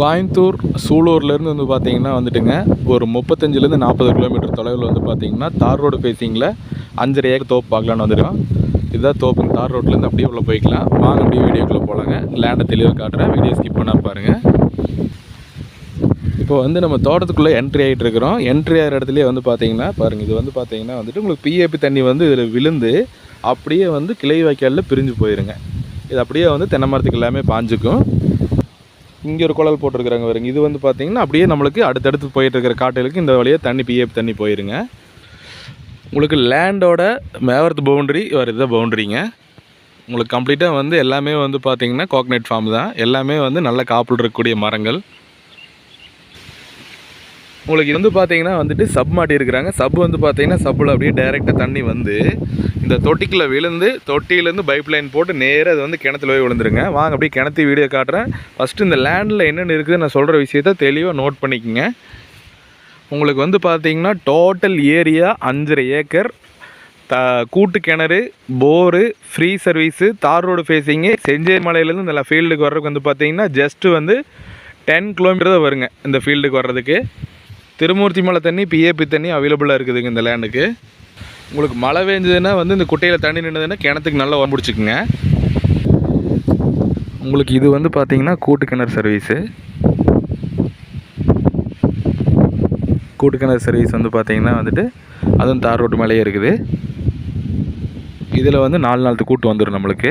கோயம்புத்தூர் சூலூர்லேருந்து வந்து பார்த்தீங்கன்னா வந்துட்டுங்க ஒரு முப்பத்தஞ்சுலேருந்து நாற்பது கிலோமீட்டர் தொலைவில் வந்து பார்த்தீங்கன்னா தார் ரோடு ஃபேஸிங்கில் அஞ்சரை ஏக்கர் தோப்பு பார்க்கலான்னு வந்துருக்கோம். இதுதான் தோப்பு தார் ரோட்லேருந்து அப்படியே உள்ளே போய்க்கலாம். வாங்க அப்படியே வீடியோக்குள்ளே போகலாங்க லேண்டை தெளிவாக காட்டுறேன். வீடியோ ஸ்கிப் பண்ணால் பாருங்கள் இப்போ வந்து நம்ம தோட்டத்துக்குள்ளே என்ட்ரி ஆகிட்டு இருக்கிறோம். என்ட்ரி ஆகிற இடத்துலேயே வந்து பார்த்தீங்கன்னா பாருங்கள் இது வந்து பார்த்தீங்கன்னா வந்துட்டு உங்களுக்கு பிஏபி தண்ணி வந்து இதில் விழுந்து அப்படியே வந்து கிளை வாய்க்காலில் பிரிஞ்சு போயிருங்க. இது அப்படியே வந்து தென்னை மரத்துக்கு எல்லாமே பாஞ்சுக்கும். இங்கே ஒரு குழல் போட்டிருக்கிறாங்க பாருங்க. இது வந்து பார்த்தீங்கன்னா அப்படியே நம்மளுக்கு அடுத்தடுத்து போயிட்டு இருக்கிற காட்டுகளுக்கு இந்த வழியாக தண்ணி பிஏப் தண்ணி போயிருங்க. உங்களுக்கு லேண்டோட மேவரத்து பவுண்டரி வேறு இதை பவுண்டரிங்க உங்களுக்கு கம்ப்ளீட்டாக வந்து எல்லாமே வந்து பார்த்திங்கன்னா கோக்னட் ஃபார்ம் தான். எல்லாமே வந்து நல்ல காப்பில் இருக்கக்கூடிய மரங்கள். உங்களுக்கு இது வந்து பார்த்தீங்கன்னா வந்துட்டு சப் மாட்டி இருக்கிறாங்க சப் வந்து பார்த்தீங்கன்னா சப்பில் அப்படியே டைரெக்டாக தண்ணி வந்து இந்த தொட்டிக்குள்ளே விழுந்து தொட்டியிலேருந்து பைப் லைன் போட்டு நேராக அது வந்து கிணத்துல போய் விழுந்துருங்க. வாங்க அப்படியே கிணத்து வீடியோ காட்டுறேன். ஃபஸ்ட்டு இந்த லேண்டில் என்னென்ன இருக்குதுன்னு நான் சொல்கிற விஷயத்த தெளிவாக நோட் பண்ணிக்கோங்க. உங்களுக்கு வந்து பார்த்தீங்கன்னா டோட்டல் ஏரியா அஞ்சரை ஏக்கர் த கூட்டு கிணறு போரு ஃப்ரீ சர்வீஸு தார் ரோடு ஃபேஸிங்கு செஞ்சேர் மலையிலேருந்து இந்த ஃபீல்டுக்கு வர்றதுக்கு வந்து பார்த்தீங்கன்னா ஜஸ்ட்டு வந்து டென் கிலோமீட்டர் தான் வருங்க இந்த ஃபீல்டுக்கு வர்றதுக்கு. திருமூர்த்தி மலை தண்ணி பிஏபி தண்ணி அவைலபிளாக இருக்குதுங்க இந்த லேண்டுக்கு உங்களுக்கு மழை பெஞ்சதுன்னா வந்து இந்த குட்டையில் தண்ணி நின்றுதுன்னா கிணத்துக்கு நல்லா உடம்புடிச்சிக்குங்க உங்களுக்கு இது வந்து பார்த்தீங்கன்னா கூட்டு கிணறு சர்வீஸு கூட்டு கிணறு சர்வீஸ் வந்து பார்த்தீங்கன்னா வந்துட்டு அதுவும் தார் ரோட்டு மேலேயே இருக்குது. இதில் வந்து நாலு நாளுக்கு கூட்டு வந்துடும் நம்மளுக்கு.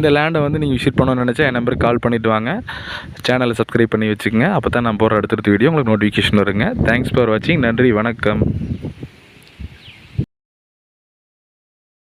இந்த லேண்டை வந்து நீங்கள் விசிட் பண்ணணும்னு நினச்சா என் நம்பருக்கு கால் பண்ணிவிட்டு வாங்க. சேனலை சப்ஸ்கிரைப் பண்ணி வச்சுக்கோங்க. அப்போ தான் நான் போகிற அடுத்தடுத்த வீடியோ உங்களுக்கு நோட்டிஃபிகேஷன் வருங்க. தேங்க்ஸ் ஃபார் வாட்சிங் நன்றி. வணக்கம்.